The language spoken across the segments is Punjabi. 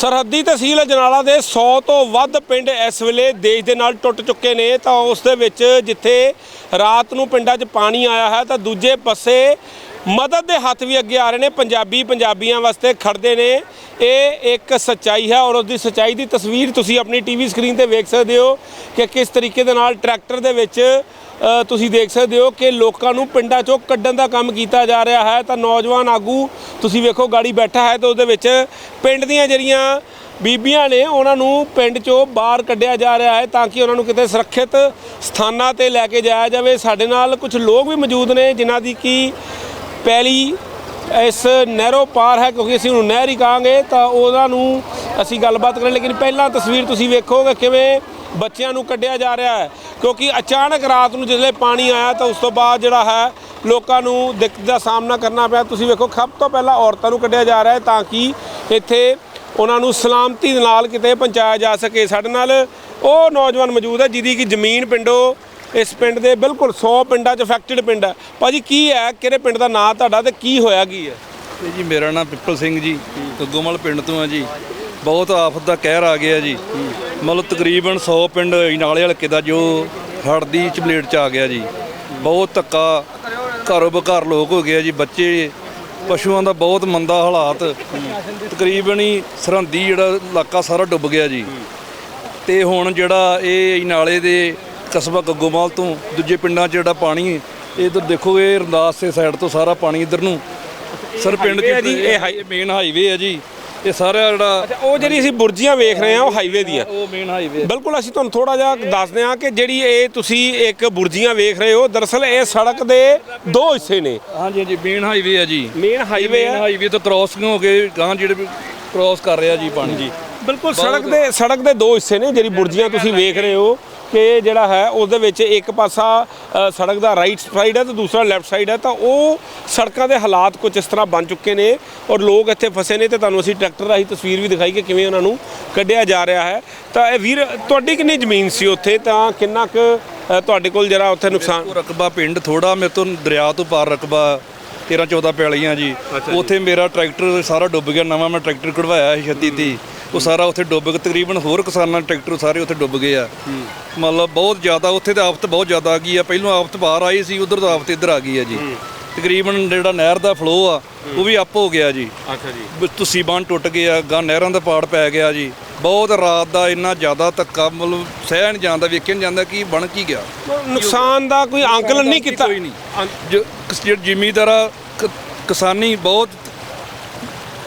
ਸਰਹੱਦੀ ਤਹਿਸੀਲ ਅਜਨਾਲਾ ਦੇ 100 ਤੋਂ ਵੱਧ ਪਿੰਡ ਇਸ ਵੇਲੇ ਦੇਸ਼ ਦੇ ਨਾਲ ਟੁੱਟ ਚੁੱਕੇ ਨੇ, ਤਾਂ ਉਸ ਦੇ ਵਿੱਚ ਜਿੱਥੇ ਰਾਤ ਨੂੰ ਪਿੰਡਾਂ 'ਚ ਪਾਣੀ ਆਇਆ ਹੈ, ਤਾਂ ਦੂਜੇ ਪਾਸੇ ਮਦਦ ਦੇ ਹੱਥ ਵੀ ਅੱਗੇ ਆ ਰਹੇ ਨੇ, ਪੰਜਾਬੀ ਪੰਜਾਬੀਆਂ ਵਾਸਤੇ ਖੜਦੇ ਨੇ। ਇਹ ਇੱਕ ਸੱਚਾਈ ਹੈ ਔਰ ਉਸ ਦੀ ਸੱਚਾਈ ਦੀ ਤਸਵੀਰ ਤੁਸੀਂ ਆਪਣੀ ਟੀਵੀ ਸਕਰੀਨ ਤੇ ਵੇਖ ਸਕਦੇ ਹੋ ਕਿ ਕਿਸ ਤਰੀਕੇ ਦੇ ਨਾਲ ਟਰੈਕਟਰ ਦੇ ਵਿੱਚ ਤੁਸੀਂ ਦੇਖ ਸਕਦੇ ਹੋ ਕਿ ਲੋਕਾਂ ਨੂੰ ਪਿੰਡਾਂ 'ਚੋਂ ਕੱਢਣ ਦਾ ਕੰਮ ਕੀਤਾ ਜਾ ਰਿਹਾ ਹੈ। ਤਾਂ ਨੌਜਵਾਨ ਆਗੂ, ਤੁਸੀਂ ਵੇਖੋ ਗਾੜੀ ਬੈਠਾ ਹੈ ਤਾਂ ਉਹਦੇ ਵਿੱਚ ਪਿੰਡ ਦੀਆਂ ਜਿਹੜੀਆਂ ਬੀਬੀਆਂ ਨੇ, ਉਹਨਾਂ ਨੂੰ ਪਿੰਡ 'ਚੋਂ ਬਾਹਰ ਕੱਢਿਆ ਜਾ ਰਿਹਾ ਹੈ ਤਾਂ ਕਿ ਉਹਨਾਂ ਨੂੰ ਕਿਤੇ ਸੁਰੱਖਿਅਤ ਸਥਾਨਾਂ ਤੇ ਲੈ ਕੇ ਜਾਇਆ ਜਾਵੇ। ਸਾਡੇ ਨਾਲ ਕੁਝ ਲੋਕ ਵੀ ਮੌਜੂਦ ਨੇ, ਜਿਨ੍ਹਾਂ ਦੀ ਕੀ ਪਹਿਲੀ ਇਸ ਨਹਿਰੋਂ ਪਾਰ ਹੈ ਕਿਉਂਕਿ ਅਸੀਂ ਉਹਨੂੰ ਨਹਿਰ ਹੀ ਕਹਾਂਗੇ, ਤਾਂ ਉਹਨਾਂ ਨੂੰ ਅਸੀਂ ਗੱਲਬਾਤ ਕਰਾਂ ਲੇਕਿਨ ਪਹਿਲਾਂ ਤਸਵੀਰ ਤੁਸੀਂ ਵੇਖੋਗੇ ਕਿਵੇਂ ਬੱਚਿਆਂ ਨੂੰ ਕੱਢਿਆ ਜਾ ਰਿਹਾ ਹੈ। ਕਿਉਂਕਿ ਅਚਾਨਕ ਰਾਤ ਨੂੰ ਜਦੋਂ ਪਾਣੀ ਆਇਆ ਤਾਂ ਉਸ ਤੋਂ ਬਾਅਦ ਜਿਹੜਾ ਹੈ, ਲੋਕਾਂ ਨੂੰ ਦਿੱਕਤ ਦਾ ਸਾਹਮਣਾ ਕਰਨਾ ਪਿਆ। ਤੁਸੀਂ ਵੇਖੋ, ਸਭ ਤੋਂ ਪਹਿਲਾਂ ਔਰਤਾਂ ਨੂੰ ਕੱਢਿਆ ਜਾ ਰਿਹਾ ਹੈ ਤਾਂ ਕਿ ਇੱਥੇ ਉਹਨਾਂ ਨੂੰ ਸਲਾਮਤੀ ਦੇ ਨਾਲ ਕਿਤੇ ਪਹੁੰਚਾਇਆ ਜਾ ਸਕੇ। ਸਾਡੇ ਨਾਲ ਉਹ ਨੌਜਵਾਨ ਮੌਜੂਦ ਹੈ ਜਿਹਦੀ ਕਿ ਜ਼ਮੀਨ ਪਿੰਡੋਂ ਇਸ ਪਿੰਡ ਦੇ ਬਿਲਕੁਲ 100 ਪਿੰਡਾਂ 'ਚ ਅਫੈਕਟਡ ਪਿੰਡ ਹੈ। ਭਾਜੀ, ਕੀ ਹੈ? ਕਿਹੜੇ ਪਿੰਡ ਦਾ ਨਾਂ ਤੁਹਾਡਾ ਤੇ ਕੀ ਹੋਇਆ, ਕੀ ਹੈ? ਇਹ ਜੀ, ਮੇਰਾ ਨਾਮ ਪਿੱਪਲ ਸਿੰਘ ਜੀ ਗੱਗੋਮਲ ਪਿੰਡ ਤੋਂ ਆ ਜੀ। ਬਹੁਤ ਆਫਤ ਦਾ ਕਹਿਰ ਆ ਗਿਆ ਜੀ। ਮਤਲਬ ਤਕਰੀਬਨ 100 ਪਿੰਡ ਨਾਲੇ ਹਲਕੇ ਦਾ ਜੋ ਹੜ੍ਹ ਦੀ ਚਪਲੇਟ ਚ ਆ ਗਿਆ ਜੀ। ਬਹੁਤ ਧੱਕਾ, ਘਰੋਂ ਬਘਰ ਲੋਕ ਹੋ ਗਏ ਜੀ, ਬੱਚੇ, ਪਸ਼ੂਆਂ ਦਾ ਬਹੁਤ ਮੰਦਾ ਹਾਲਾਤ। ਤਕਰੀਬਨ ਹੀ ਸਰਹੰਦੀ ਜਿਹੜਾ ਇਲਾਕਾ ਸਾਰਾ ਡੁੱਬ ਗਿਆ ਜੀ। ਤੇ ਹੁਣ ਜਿਹੜਾ ਇਹ ਨਾਲੇ ਦੇ ਕਸਬਾ ਗੱਗੋਮਲ ਤੋਂ ਦੂਜੇ ਪਿੰਡਾਂ 'ਚ ਜਿਹੜਾ ਪਾਣੀ ਇਧਰ ਦੇਖੋ ਇਹ ਰੰਦਾਸ ਦੇ ਸਾਈਡ ਤੋਂ ਸਾਰਾ ਪਾਣੀ ਇਧਰ ਨੂੰ। ਸਰ ਪਿੰਡ ਹੈ 'ਚ ਜੀ, ਇਹ ਮੇਨ ਹਾਈਵੇ ਹੈ ਜੀ। ਇਹ ਸਾਰਾ ਜਿਹੜਾ ਅੱਛਾ ਉਹ ਜਿਹੜੀ ਅਸੀਂ ਬੁਰਜੀਆਂ ਵੇਖ ਰਹੇ ਹਾਂ ਉਹ ਹਾਈਵੇ ਦੀਆਂ ਉਹ ਮੇਨ ਹਾਈਵੇ ਬਿਲਕੁਲ ਅਸੀਂ ਤੁਹਾਨੂੰ ਥੋੜਾ ਜਿਹਾ ਦੱਸਦੇ ਹਾਂ ਕਿ ਜਿਹੜੀ ਇਹ ਤੁਸੀਂ ਇੱਕ ਬੁਰਜੀਆਂ ਵੇਖ ਰਹੇ ਹੋ ਦਰਅਸਲ ਇਹ ਸੜਕ ਦੇ ਦੋ ਹਿੱਸੇ ਨੇ। ਹਾਂਜੀ ਹਾਂਜੀ ਮੇਨ ਹਾਈਵੇ ਹੈ ਜੀ। ਮੇਨ ਹਾਈਵੇ ਮੇਨ ਹੈ ਹਾਈਵੇ ਤੋਂ ਕ੍ਰਾਸਿੰਗ ਹੋ ਕੇ ਗਾਂ ਜਿਹੜੇ ਕ੍ਰਾਸ ਕਰ ਰਿਹਾ ਜੀ ਪਾਣੀ। ਜੀ। ਬਿਲਕੁਲ ਸੜਕ ਦੇ ਸੜਕ ਦੇ ਦੋ ਹਿੱਸੇ ਨੇ ਜਿਹੜੀ ਬੁਰਜੀਆਂ ਤੁਸੀਂ ਵੇਖ ਰਹੇ ਹੋ। ਕਿ ਜਿਹੜਾ ਹੈ ਉਸ ਦੇ ਵਿੱਚ ਇੱਕ ਪਾਸਾ ਸੜਕ ਦਾ ਰਾਈਟ ਸਾਈਡ ਹੈ ਤੇ ਦੂਸਰਾ ਲੈਫਟ ਸਾਈਡ ਹੈ ਤਾਂ ਉਹ ਸੜਕਾਂ ਦੇ ਹਾਲਾਤ ਕੁਝ ਇਸ ਤਰ੍ਹਾਂ ਬਣ ਚੁੱਕੇ ਨੇ ਔਰ ਲੋਕ ਇੱਥੇ ਫਸੇ ਨੇ ਤੇ ਤੁਹਾਨੂੰ ਅਸੀਂ ਟਰੈਕਟਰ ਰਾਹੀਂ ਤਸਵੀਰ ਵੀ ਦਿਖਾਈ ਕਿ ਕਿਵੇਂ ਉਹਨਾਂ ਨੂੰ ਕੱਢਿਆ ਜਾ ਰਿਹਾ ਹੈ। ਤਾਂ ਇਹ ਵੀਰ ਤੁਹਾਡੀ ਕਿੰਨੀ ਜ਼ਮੀਨ ਸੀ ਉੱਥੇ? ਤਾਂ ਕਿੰਨਾ ਕੁ ਤੁਹਾਡੇ ਕੋਲ ਜਿਹੜਾ ਉੱਥੇ ਨੁਕਸਾਨ ਰਕਬਾ ਪਿੰਡ ਥੋੜਾ ਮੇਰੇ ਤੋਂ ਦਰਿਆ ਤੋਂ ਪਾਰ ਰਕਬਾ 13 14 ਪੈਲੀਆਂ ਜੀ। ਉੱਥੇ ਮੇਰਾ ਟਰੈਕਟਰ ਸਾਰਾ ਡੁੱਬ ਗਿਆ ਨਵਾਂ ਮੈਂ ਟਰੈਕਟਰ ਕਢਵਾਇਆ ਸੀ 36 ਤੀ ਉਹ ਸਾਰਾ ਉੱਥੇ ਡੁੱਬ ਗਿਆ ਤਕਰੀਬਨ ਹੋਰ ਕਿਸਾਨਾਂ ਦੇ ਟਰੈਕਟਰ ਸਾਰੇ ਉੱਥੇ ਡੁੱਬ ਗਏ ਆ। ਮਤਲਬ ਬਹੁਤ ਜ਼ਿਆਦਾ ਉੱਥੇ ਤਾਂ ਆਫਤ ਬਹੁਤ ਜ਼ਿਆਦਾ ਆ ਗਈ ਆ। ਪਹਿਲਾਂ ਆਫਤ ਬਾਹਰ ਆਈ ਸੀ ਉਧਰ ਤੋਂ ਆਫਤ ਇੱਧਰ ਆ ਗਈ ਆ ਜੀ। ਤਕਰੀਬਨ ਜਿਹੜਾ ਨਹਿਰ ਦਾ ਫਲੋ ਆ ਉਹ ਵੀ ਅਪ ਹੋ ਗਿਆ ਜੀ। ਅੱਛਾ ਜੀ। ਤੁਸੀਂ ਬੰਨ ਟੁੱਟ ਗਿਆ ਗਾਂ ਨਹਿਰਾਂ ਦਾ ਪਾੜ ਪੈ ਗਿਆ ਜੀ। ਬਹੁਤ ਰਾਤ ਦਾ ਇੰਨਾ ਜ਼ਿਆਦਾ ਧੱਕਾ ਮਤਲਬ ਸਹਿ ਨਹੀਂ ਜਾਂਦਾ ਨਹੀਂ ਜਾਂਦਾ ਕਿ ਬਣ ਕੀ ਗਿਆ। ਨੁਕਸਾਨ ਦਾ ਕੋਈ ਅੰਕਲਨ ਨਹੀਂ ਕੀਤਾ? ਕੋਈ ਨਹੀਂ। ਜ਼ਿਮੀਂਦਾਰਾ ਕਿਸਾਨੀ ਬਹੁਤ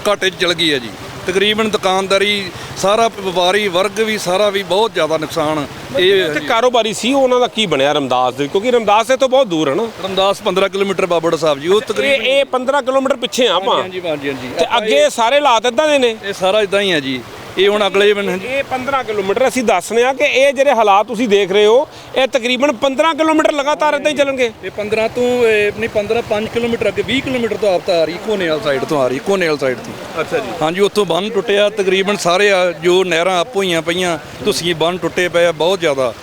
ਘਾਟੇ 'ਚ ਚਲ ਗਈ ਹੈ ਜੀ। ਤਕਰੀਬਨ ਦੁਕਾਨਦਾਰੀ ਸਾਰਾ ਵਪਾਰੀ ਵਰਗ ਵੀ ਸਾਰਾ ਵੀ ਬਹੁਤ ਜ਼ਿਆਦਾ ਨੁਕਸਾਨ ਇਹ ਇੱਥੇ ਕਾਰੋਬਾਰੀ ਸੀ ਉਹਨਾਂ ਦਾ ਕੀ ਬਣਿਆ ਰਮਦਾਸ ਦੇ? ਕਿਉਂਕਿ ਰਮਦਾਸ ਤੋਂ ਬਹੁਤ ਦੂਰ ਹੈ ਨਾ। ਰਮਦਾਸ 15 ਕਿਲੋਮੀਟਰ ਬਾਬੜ ਸਾਹਿਬ ਜੀ ਉਹ ਇਹ ਤਕਰੀਬਨ ਇਹ 15 ਕਿਲੋਮੀਟਰ ਪਿੱਛੇ ਆ ਆਪਾਂ? ਹਾਂਜੀ ਹਾਂਜੀ ਹਾਂਜੀ ਤੇ ਅੱਗੇ ਸਾਰੇ ਹਾਲਾਤ ਇਦਾਂ ਦੇ ਨੇ? ਇਹ ਸਾਰਾ ਇਦਾਂ ਹੀ ਹੈ ਜੀ। ਇਹ ਹੁਣ ਅਗਲੇ ਇਹ 15 ਕਿਲੋਮੀਟਰ ਅਸੀਂ ਦੱਸਨੇ ਆ ਕਿ ਇਹ ਜਿਹੜੇ ਹਾਲਾਤ ਤੁਸੀਂ ਦੇਖ ਰਹੇ ਹੋ ਇਹ ਤਕਰੀਬਨ 15 ਕਿਲੋਮੀਟਰ ਲਗਾਤਾਰ ਇਦਾਂ ਹੀ ਚੱਲਣਗੇ। ਇਹ 15 ਤੋਂ ਇਹ ਨਹੀਂ 15 5 ਕਿਲੋਮੀਟਰ ਅੱਗੇ 20 ਕਿਲੋਮੀਟਰ ਤੋਂ ਆਪ ਤਾਂ ਆ ਰਹੀ ਕੋਨੇਲ ਸਾਈਡ ਤੋਂ ਆ ਰਹੀ ਕੋਨੇਲ ਸਾਈਡ ਤੋਂ। ਅੱਛਾ ਜੀ। ਹਾਂਜੀ ਉੱਥੋਂ ਬੰਨ ਟੁੱਟਿਆ ਤਕਰੀਬਨ ਸਾਰੇ ਆ ਜੋ ਨਹਿਰਾਂ ਆਪ ਹੋਈਆਂ ਪਈਆਂ ਤੁਸੀਂ ਬੰਨ ਟੁੱਟੇ ਪਏ ਆ ਬਹੁਤ ਜ਼ਿਆਦਾ।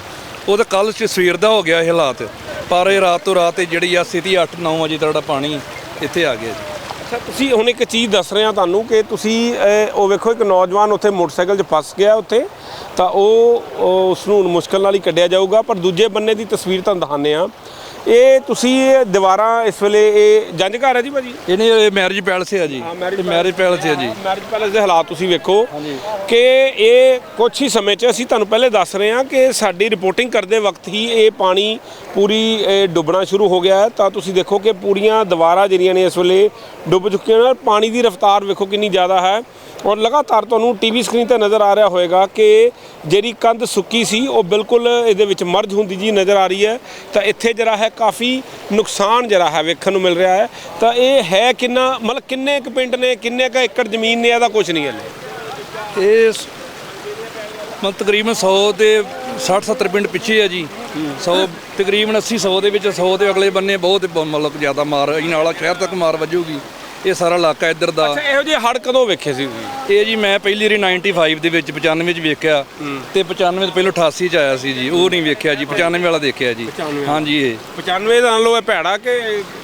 ਉਹ ਤਾਂ ਕੱਲ ਸਵੇਰ ਦਾ ਹੋ ਗਿਆ ਇਹ ਹਾਲਾਤ। ਪਰ ਇਹ ਰਾਤ ਤੋਂ ਰਾਤ ਜਿਹੜੀ ਆ ਸਥਿਤੀ 8-9 ਵਜੇ ਦਾ ਪਾਣੀ ਇੱਥੇ ਆ ਗਿਆ ਜੀ। ਅੱਛਾ ਤੁਸੀਂ ਹੁਣ ਇੱਕ ਚੀਜ਼ ਦੱਸ ਰਹੇ ਆ ਤੁਹਾਨੂੰ ਕਿ ਤੁਸੀਂ ਉਹ ਵੇਖੋ ਇੱਕ ਨੌਜਵਾਨ ਉੱਥੇ ਮੋਟਰਸਾਈਕਲ 'ਚ ਫਸ ਗਿਆ ਉੱਥੇ ਤਾਂ ਉਹ ਉਸ ਨੂੰ ਮੁਸ਼ਕਲ ਨਾਲ ਹੀ ਕੱਢਿਆ ਜਾਊਗਾ ਪਰ ਦੂਜੇ ਬੰਨੇ ਦੀ ਤਸਵੀਰ ਤੁਹਾਨੂੰ ਦਿਖਾਉਂਦੇ ਆ ਇਹ ਤੁਸੀਂ ਇਹ ਦੀਵਾਰਾਂ ਇਸ ਵੇਲੇ ਇਹ ਜੰਜ ਘਰ ਹੈ ਜੀ ਭਾਜੀ? ਇਹਨੇ ਮੈਰਿਜ ਪੈਲਸ ਹੈ ਜੀ। ਇਹ ਮੈਰਿਜ ਪੈਲਸ ਹੈ ਜੀ। ਮੈਰਿਜ ਪੈਲੇਸ ਦੇ ਹਾਲਾਤ ਤੁਸੀਂ ਵੇਖੋ ਕਿ ਇਹ ਕੁਝ ਹੀ ਸਮੇਂ 'ਚ ਅਸੀਂ ਤੁਹਾਨੂੰ ਪਹਿਲੇ ਦੱਸ ਰਹੇ ਹਾਂ ਕਿ ਸਾਡੀ ਰਿਪੋਰਟਿੰਗ ਕਰਦੇ ਵਕਤ ਹੀ ਇਹ ਪਾਣੀ ਪੂਰੀ ਇਹ ਡੁੱਬਣਾ ਸ਼ੁਰੂ ਹੋ ਗਿਆ ਤਾਂ ਤੁਸੀਂ ਦੇਖੋ ਕਿ ਪੂਰੀਆਂ ਦੀਵਾਰਾਂ ਜਿਹੜੀਆਂ ਨੇ ਇਸ ਵੇਲੇ ਡੁੱਬ ਚੁੱਕੀਆਂ ਨੇ ਪਾਣੀ ਦੀ ਰਫ਼ਤਾਰ ਵੇਖੋ ਕਿੰਨੀ ਜ਼ਿਆਦਾ ਹੈ। ਔਰ ਲਗਾਤਾਰ ਤੁਹਾਨੂੰ ਟੀਵੀ ਸਕਰੀਨ ਤੇ ਨਜ਼ਰ ਆ ਰਿਹਾ ਹੋਵੇਗਾ ਕਿ ਜਿਹੜੀ ਕੰਧ ਸੁੱਕੀ ਸੀ, ਉਹ ਬਿਲਕੁਲ ਇਹਦੇ ਵਿੱਚ ਮਰਜ ਹੁੰਦੀ ਜੀ ਨਜ਼ਰ ਆ ਰਹੀ ਹੈ। ਤਾਂ ਇੱਥੇ ਜਿਹੜਾ ਹੈ ਕਾਫੀ ਨੁਕਸਾਨ ਜਿਹੜਾ ਹੈ ਵੇਖਣ ਨੂੰ ਮਿਲ ਰਿਹਾ ਹੈ। ਤਾਂ ਇਹ ਹੈ ਕਿੰਨਾ, ਮਤਲਬ ਕਿੰਨੇ ਕੁ ਪਿੰਡ ਨੇ, ਕਿੰਨੇ ਕੁ ਏਕੜ ਜ਼ਮੀਨ ਨੇ, ਇਹਦਾ ਕੁਝ ਨਹੀਂ ਹੈ ਇਹ ਮਤਲਬ ਤਕਰੀਬਨ 100 ਦੇ 60 70 ਪਿੰਡ ਪਿੱਛੇ ਹੈ ਜੀ। 100 ਤਕਰੀਬਨ 80 100 ਦੇ ਵਿੱਚ 100 ਦੇ ਅਗਲੇ ਬੰਨੇ ਬਹੁਤ ਮਤਲਬ ਜ਼ਿਆਦਾ ਮਾਰ, ਇਹ ਨਾਲਾ ਸ਼ਹਿਰ ਤੱਕ ਮਾਰ ਵੱਜੂਗੀ। ਇਹ ਸਾਰਾ ਇਲਾਕਾ ਇੱਧਰ ਦਾ। ਅੱਛਾ ਇਹੋ ਜਿਹੇ ਹੜ ਕਦੋਂ ਵੇਖੇ ਸੀ ਤੁਸੀਂ? ਇਹ ਜੀ ਮੈਂ ਪਹਿਲੀ ਵਾਰੀ 95 ਦੇ ਵਿੱਚ 95 ਚ ਵੇਖਿਆ ਤੇ 95 ਤੋਂ ਪਹਿਲਾਂ 88 ਚ ਆਇਆ ਸੀ ਜੀ ਉਹ ਨਹੀਂ ਵੇਖਿਆ ਜੀ 95 ਵਾਲਾ ਦੇਖਿਆ ਜੀ। 95 ਹਾਂਜੀ ਇਹ। 95 ਦਾ ਲੋ ਇਹ ਭੈੜਾ ਕਿ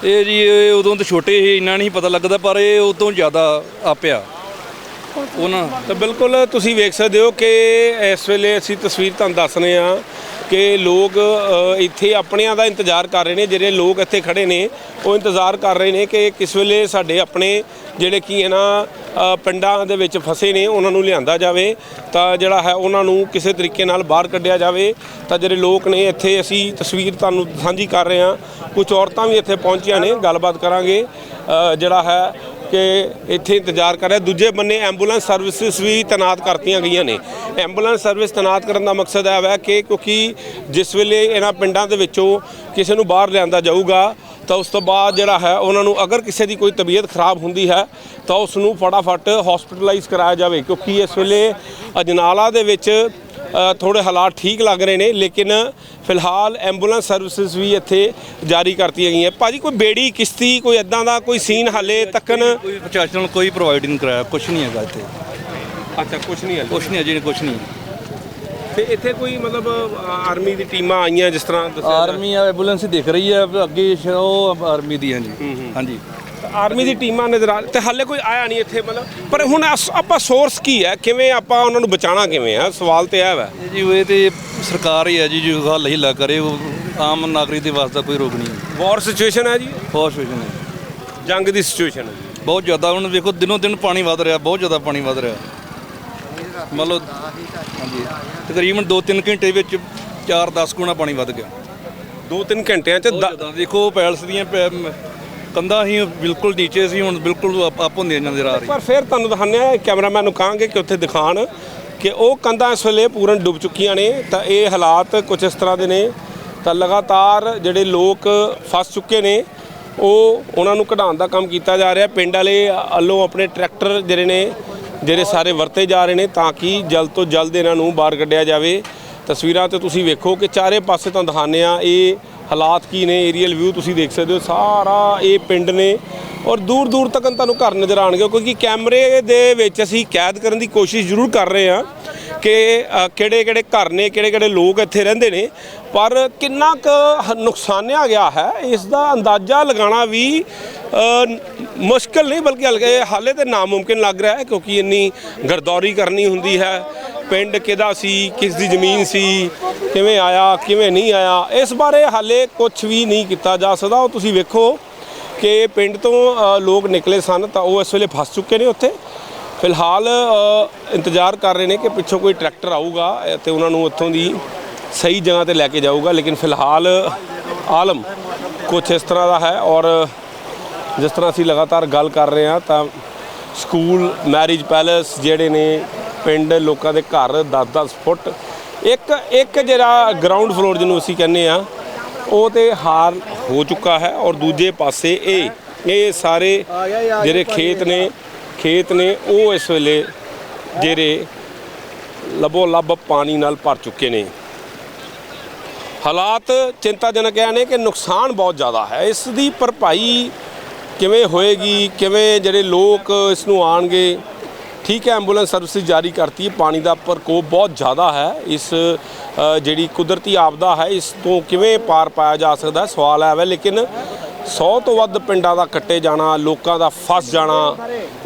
ਇਹ ਜੀ ਇਹ ਉਦੋਂ ਤਾਂ ਛੋਟੇ ਸੀ ਇੰਨਾ ਨਹੀਂ ਪਤਾ ਲੱਗਦਾ ਪਰ ਇਹ ਉਦੋਂ ਜ਼ਿਆਦਾ ਆਪਿਆ। ਉਹਨਾਂ ਤਾਂ ਬਿਲਕੁਲ ਤੁਸੀਂ ਵੇਖ ਸਕਦੇ ਹੋ ਕਿ ਇਸ ਵੇਲੇ ਅਸੀਂ ਤਸਵੀਰ ਤੁਹਾਨੂੰ ਦੱਸ ਰਹੇ ਹਾਂ ਕਿ ਲੋਕ ਇੱਥੇ ਆਪਣਿਆਂ ਦਾ ਇੰਤਜ਼ਾਰ ਕਰ ਰਹੇ ਨੇ, ਜਿਹੜੇ ਲੋਕ ਇੱਥੇ ਖੜੇ ਨੇ, ਉਹ ਇੰਤਜ਼ਾਰ ਕਰ ਰਹੇ ਨੇ ਕਿ ਕਿਸ ਵੇਲੇ ਸਾਡੇ ਆਪਣੇ ਜਿਹੜੇ ਕੀ ਹੈ ਨਾ ਪਿੰਡਾਂ ਦੇ ਵਿੱਚ ਫਸੇ ਨੇ, ਉਹਨਾਂ ਨੂੰ ਲਿਆਂਦਾ ਜਾਵੇ, ਤਾਂ ਜਿਹੜਾ ਹੈ ਉਹਨਾਂ ਨੂੰ ਕਿਸੇ ਤਰੀਕੇ ਨਾਲ ਬਾਹਰ ਕੱਢਿਆ ਜਾਵੇ। ਤਾਂ ਜਿਹੜੇ ਲੋਕ ਨੇ, ਇੱਥੇ ਅਸੀਂ ਤਸਵੀਰ ਤੁਹਾਨੂੰ ਸਾਂਝੀ ਕਰ ਰਹੇ ਹਾਂ। ਕੁਝ ਔਰਤਾਂ ਵੀ ਇੱਥੇ ਪਹੁੰਚੀਆਂ ਨੇ, ਗੱਲਬਾਤ ਕਰਾਂਗੇ। ਜਿਹੜਾ ਹੈ ਕਿ ਇੱਥੇ ਇੰਤਜ਼ਾਰ ਕਰ ਰਿਹਾ। ਦੂਜੇ ਬੰਨੇ ਐਂਬੂਲੈਂਸ ਸਰਵਿਸਿਜ਼ ਵੀ ਤੈਨਾਤ ਕਰਤੀਆਂ ਗਈਆਂ ਨੇ। ਐਂਬੂਲੈਂਸ ਸਰਵਿਸ ਤੈਨਾਤ ਕਰਨ ਦਾ ਮਕਸਦ ਇਹ ਹੈ ਕਿ ਕਿਉਂਕਿ ਜਿਸ ਵੇਲੇ ਇਹਨਾਂ ਪਿੰਡਾਂ ਦੇ ਵਿੱਚੋਂ ਕਿਸੇ ਨੂੰ ਬਾਹਰ ਲਿਆਂਦਾ ਜਾਊਗਾ, ਤਾਂ ਉਸ ਤੋਂ ਬਾਅਦ ਜਿਹੜਾ ਹੈ, ਉਹਨਾਂ ਨੂੰ ਅਗਰ ਕਿਸੇ ਦੀ ਕੋਈ ਤਬੀਅਤ ਖਰਾਬ ਹੁੰਦੀ ਹੈ, ਤਾਂ ਉਸ ਨੂੰ ਫਟਾਫਟ ਹਸਪੀਟਲਾਈਜ਼ ਕਰਾਇਆ ਜਾਵੇ। ਕਿਉਂਕਿ ਇਸ ਵੇਲੇ ਅਜਨਾਲਾ ਦੇ ਵਿੱਚ ਥੋੜੇ ਹਾਲਾਤ ਠੀਕ ਲੱਗ ਰਹੇ ਨੇ ਲੇਕਿਨ ਫਿਲਹਾਲ ਐਂਬੂਲੈਂਸ ਸਰਵਿਸਿਜ਼ ਵੀ ਇੱਥੇ ਜਾਰੀ ਕਰਤੀਆਂ ਗਈਆਂ। ਭਾਜੀ ਕੋਈ ਬੇੜੀ ਕਿਸ਼ਤੀ ਕੋਈ ਐਦਾਂ ਦਾ ਕੋਈ ਸੀਨ ਹਾਲੇ ਤੱਕਨ ਕੋਈ ਪ੍ਰਸ਼ਾਸਨ ਕੋਈ ਪ੍ਰੋਵਾਈਡ ਨਹੀਂ ਕਰਾਇਆ ਕੁਝ ਨਹੀਂ ਹੈਗਾ ਇੱਥੇ। ਅੱਛਾ ਕੁਝ ਨਹੀਂ ਹੈ ਕੁਝ ਨਹੀਂ ਅਜੇ ਕੁਝ ਨਹੀਂ। ਤੇ ਇੱਥੇ ਕੋਈ ਮਤਲਬ ਆਰਮੀ ਦੀ ਟੀਮਾਂ ਆਈਆਂ ਜਿਸ ਤਰ੍ਹਾਂ ਦੱਸਿਆ ਆਰਮੀ ਐਂਬੂਲੈਂਸ ਦਿਖ ਰਹੀ ਹੈ ਅੱਗੇ ਉਹ ਆਰਮੀ ਦੀ ਹੈ ਜੀ ਹਾਂਜੀ। ਆਰਮੀ ਦੀ ਟੀਮਾਂ ਨਜ਼ਰ ਆ ਤੇ ਹਾਲੇ ਕੋਈ ਆਇਆ ਨਹੀਂ ਇੱਥੇ ਮਤਲਬ। ਪਰ ਹੁਣ ਆਪਾਂ ਸੋਰਸ ਕੀ ਹੈ? ਕਿਵੇਂ ਆਪਾਂ ਉਹਨਾਂ ਨੂੰ ਬਚਾਉਣਾ ਕਿਵੇਂ ਹੈ? ਸਵਾਲ ਤੇ ਹੈ। ਇਹ ਜੀ ਇਹ ਤੇ ਸਰਕਾਰ ਹੀ ਹੈ ਜੀ ਜੋ ਹੱਲ ਹਿੱਲਾ ਕਰੇ ਉਹ ਆਮ ਨਾਗਰਿਕ ਦੇ ਵਾਸਤੇ ਕੋਈ ਰੋਕ ਨਹੀਂ ਵਾਰ ਸਿਚੁਏਸ਼ਨ ਹੈ ਜੀ? ਬਹੁਤ ਸਿਚੁਏਸ਼ਨ ਹੈ। ਜੰਗ ਦੀ ਸਿਚੁਏਸ਼ਨ ਹੈ ਬਹੁਤ ਜ਼ਿਆਦਾ ਹੁਣ ਵੇਖੋ ਦਿਨੋਂ ਦਿਨ ਪਾਣੀ ਵੱਧ ਰਿਹਾ ਬਹੁਤ ਜ਼ਿਆਦਾ ਪਾਣੀ ਵੱਧ ਰਿਹਾ। ਮੰਨ ਲਓ ਹਾਂਜੀ ਤਕਰੀਬਨ 2-3 ਘੰਟੇ ਵਿੱਚ 4-10 ਗੁਣਾ ਪਾਣੀ ਵੱਧ ਗਿਆ। 2-3 ਘੰਟਿਆਂ ਚ ਬਹੁਤ ਦ- ਜ਼ਿਆਦਾ। ਦੇਖੋ ਪੈਲਸ ਦੀਆਂ ਪੈ- ਕੰਧਾਂ ਹੀ ਬਿਲਕੁਲ ਨੀਚੇ ਸੀ ਹੁਣ ਬਿਲਕੁਲ ਅਪ ਅਪ ਹੁੰਦੀਆਂ ਨਜ਼ਰ ਆ ਰਹੀ ਪਰ ਫਿਰ ਤੁਹਾਨੂੰ ਦਿਖਾਉਂਦੇ ਆ ਕੈਮਰਾਮੈਨ ਨੂੰ ਕਹਾਂਗੇ ਕਿ ਉੱਥੇ ਦਿਖਾਣ ਕਿ ਉਹ ਕੰਧਾਂ ਇਸ ਵੇਲੇ ਪੂਰਨ ਡੁੱਬ ਚੁੱਕੀਆਂ ਨੇ। ਤਾਂ ਇਹ ਹਾਲਾਤ ਕੁਝ ਇਸ ਤਰ੍ਹਾਂ ਦੇ ਨੇ। ਤਾਂ ਲਗਾਤਾਰ ਜਿਹੜੇ ਲੋਕ ਫਸ ਚੁੱਕੇ ਨੇ ਉਹ ਉਹਨਾਂ ਨੂੰ ਕਢਾਉਣ ਦਾ ਕੰਮ ਕੀਤਾ ਜਾ ਰਿਹਾ। ਪਿੰਡ ਵਾਲੇ ਵੱਲੋਂ ਆਪਣੇ ਟਰੈਕਟਰ ਜਿਹੜੇ ਨੇ ਜਿਹੜੇ ਸਾਰੇ ਵਰਤੇ ਜਾ ਰਹੇ ਨੇ ਤਾਂ ਕਿ ਜਲਦ ਤੋਂ ਜਲਦ ਇਹਨਾਂ ਨੂੰ ਬਾਹਰ ਕੱਢਿਆ ਜਾਵੇ। ਤਸਵੀਰਾਂ ਤੇ ਤੁਸੀਂ ਵੇਖੋ ਕਿ ਚਾਰੇ ਪਾਸੇ ਤੁਹਾਨੂੰ ਦਿਖਾਉਂਦੇ ਆ ਇਹ ਹਾਲਾਤ ਕੀ ਨੇ ਏਰੀਅਲ ਵਿਊ ਤੁਸੀਂ ਦੇਖ ਸਕਦੇ ਹੋ। ਸਾਰਾ ਇਹ ਪਿੰਡ ਨੇ ਔਰ ਦੂਰ ਦੂਰ ਤੱਕ ਤੁਹਾਨੂੰ ਘਰ ਨਜ਼ਰ ਆਣਗੇ ਕਿਉਂਕਿ ਕੈਮਰੇ ਦੇ ਵਿੱਚ ਅਸੀਂ ਕੈਦ ਕਰਨ ਦੀ ਕੋਸ਼ਿਸ਼ ਜ਼ਰੂਰ ਕਰ ਰਹੇ ਹਾਂ ਕਿ ਕਿਹੜੇ ਕਿਹੜੇ ਘਰ ਨੇ ਕਿਹੜੇ ਕਿਹੜੇ ਲੋਕ ਇੱਥੇ ਰਹਿੰਦੇ ਨੇ। ਪਰ ਕਿੰਨਾ ਕੁ ਨੁਕਸਾਨਿਆ ਗਿਆ ਹੈ, ਇਸ ਦਾ ਅੰਦਾਜ਼ਾ ਲਗਾਉਣਾ ਵੀ ਮੁਸ਼ਕਲ ਨਹੀਂ ਬਲਕਿ ਹਲਕੇ ਹਾਲੇ ਤੇ ਨਾਮੁਮਕਿਨ ਲੱਗ ਰਿਹਾ ਹੈ ਕਿਉਂਕਿ ਇੰਨੀ ਗਰਦੌਰੀ ਕਰਨੀ ਹੁੰਦੀ ਹੈ। ਪਿੰਡ ਕਿਹਦਾ ਸੀ ਕਿਸ ਦੀ ਜ਼ਮੀਨ ਸੀ ਕਿਵੇਂ ਆਇਆ ਕਿਵੇਂ ਨਹੀਂ ਆਇਆ ਇਸ ਬਾਰੇ ਹਾਲੇ ਕੁਝ ਵੀ ਨਹੀਂ ਕੀਤਾ ਜਾ ਸਕਦਾ। ਉਹ ਤੁਸੀਂ ਵੇਖੋ ਕਿ ਪਿੰਡ ਤੋਂ ਲੋਕ ਨਿਕਲੇ ਸਨ ਤਾਂ ਉਹ ਇਸ ਵੇਲੇ ਫਸ ਚੁੱਕੇ ਨੇ ਉੱਥੇ। ਫਿਲਹਾਲ ਇੰਤਜ਼ਾਰ ਕਰ ਰਹੇ ਨੇ ਕਿ ਪਿੱਛੋਂ ਕੋਈ ਟਰੈਕਟਰ ਆਊਗਾ ਅ, ਤੇ ਉਹਨਾਂ ਨੂੰ ਉੱਥੋਂ ਦੀ ਸਹੀ ਜਗ੍ਹਾ ਤੇ ਲੈ ਕੇ ਜਾਊਗਾ। ਲੇਕਿਨ ਫਿਲਹਾਲ ਆਲਮ ਕੁਝ ਇਸ ਤਰ੍ਹਾਂ ਦਾ ਹੈ ਔਰ ਜਿਸ ਤਰ੍ਹਾਂ ਅਸੀਂ ਲਗਾਤਾਰ ਗੱਲ ਕਰ ਰਹੇ ਹਾਂ, ਤਾਂ ਸਕੂਲ, ਮੈਰਿਜ ਪੈਲੇਸ ਜਿਹੜੇ ਨੇ, ਪਿੰਡ, ਲੋਕਾਂ ਦੇ ਘਰ 10-10 ਫੁੱਟ। ਇੱਕ ਇੱਕ ਜਿਹੜਾ ਗਰਾਊਂਡ ਫਲੋਰ ਜਿਹਨੂੰ ਅਸੀਂ ਕਹਿੰਦੇ ਆ ਉਹ ਤੇ ਹਾਰ ਹੋ ਚੁੱਕਾ ਹੈ ਔਰ ਦੂਜੇ ਪਾਸੇ ਇਹ ਇਹ ਸਾਰੇ ਜਿਹੜੇ ਖੇਤ ਨੇ ਖੇਤ ਨੇ, ਉਹ ਇਸ ਵੇਲੇ ਜਿਹੜੇ ਲਬੋ ਲੱਭ ਪਾਣੀ ਨਾਲ ਭਰ ਚੁੱਕੇ ਨੇ। ਹਾਲਾਤ ਚਿੰਤਾਜਨਕ ਇਹ ਨੇ ਕਿ ਨੁਕਸਾਨ ਬਹੁਤ ਜ਼ਿਆਦਾ ਹੈ। ਇਸ ਦੀ ਭਰਪਾਈ ਕਿਵੇਂ ਹੋਏਗੀ, ਕਿਵੇਂ ਜਿਹੜੇ ਲੋਕ ਇਸ ਨੂੰ ਆਣਗੇ ਠੀਕ ਹੈ ਐਂਬੂਲੈਂਸ ਸਰਵਿਸ ਜਾਰੀ ਕਰਤੀ ਹੈ, ਪਾਣੀ ਦਾ ਪ੍ਰਕੋਪ ਬਹੁਤ ਜ਼ਿਆਦਾ ਹੈ। ਇਸ ਜਿਹੜੀ ਕੁਦਰਤੀ ਆਪਦਾ ਹੈ, ਇਸ ਤੋਂ ਕਿਵੇਂ ਪਾਰ ਪਾਇਆ ਜਾ ਸਕਦਾ ਹੈ? ਸਵਾਲ ਹੈ ਵੈ। ਲੇਕਿਨ 100 ਤੋਂ ਵੱਧ ਪਿੰਡਾਂ ਦਾ ਕੱਟੇ ਜਾਣਾ, ਲੋਕਾਂ ਦਾ ਫਸ ਜਾਣਾ,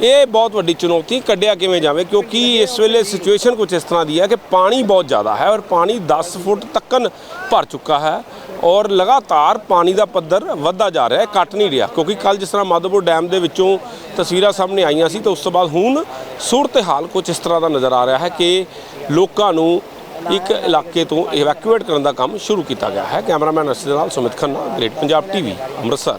ਇਹ ਬਹੁਤ ਵੱਡੀ ਚੁਣੌਤੀ ਕੱਢਿਆ ਕਿਵੇਂ ਜਾਵੇ? ਕਿਉਂਕਿ ਇਸ ਵੇਲੇ ਸਿਚੁਏਸ਼ਨ ਕੁਝ ਇਸ ਤਰ੍ਹਾਂ ਦੀ ਹੈ ਕਿ ਪਾਣੀ ਬਹੁਤ ਜ਼ਿਆਦਾ ਹੈ ਔਰ ਪਾਣੀ 10 ਫੁੱਟ ਤੱਕਨ ਭਰ ਚੁੱਕਾ ਹੈ। ਔਰ ਲਗਾਤਾਰ ਪਾਣੀ ਦਾ ਪੱਧਰ ਵੱਧਦਾ ਜਾ ਰਿਹਾ ਹੈ, ਘਟ ਨਹੀਂ ਰਿਹਾ। ਕਿਉਂਕਿ ਕੱਲ ਜਿਸ ਤਰ੍ਹਾਂ ਮਾਧੋਪੁਰ ਡੈਮ ਦੇ ਵਿੱਚੋਂ ਤਸਵੀਰਾਂ ਸਾਹਮਣੇ ਆਈਆਂ ਸੀ, ਤਾਂ ਉਸ ਤੋਂ ਬਾਅਦ ਹੁਣ ਸੂਰਤ ਹਾਲ ਕੁਝ ਇਸ ਤਰ੍ਹਾਂ ਦਾ ਨਜ਼ਰ ਆ ਰਿਹਾ ਹੈ ਕਿ ਲੋਕਾਂ ਨੂੰ ਇੱਕ ਇਲਾਕੇ ਤੋਂ ਇਵੈਕੂਏਟ ਕਰਨ ਦਾ ਕੰਮ ਸ਼ੁਰੂ ਕੀਤਾ ਗਿਆ ਹੈ। ਕੈਮਰਾਮੈਨ ਅਰਸ਼ ਦੇ ਨਾਲ ਸੁਮਿਤ ਖੰਨਾ ਗ੍ਰੇਟ ਪੰਜਾਬ ਟੀਵੀ ਅੰਮ੍ਰਿਤਸਰ।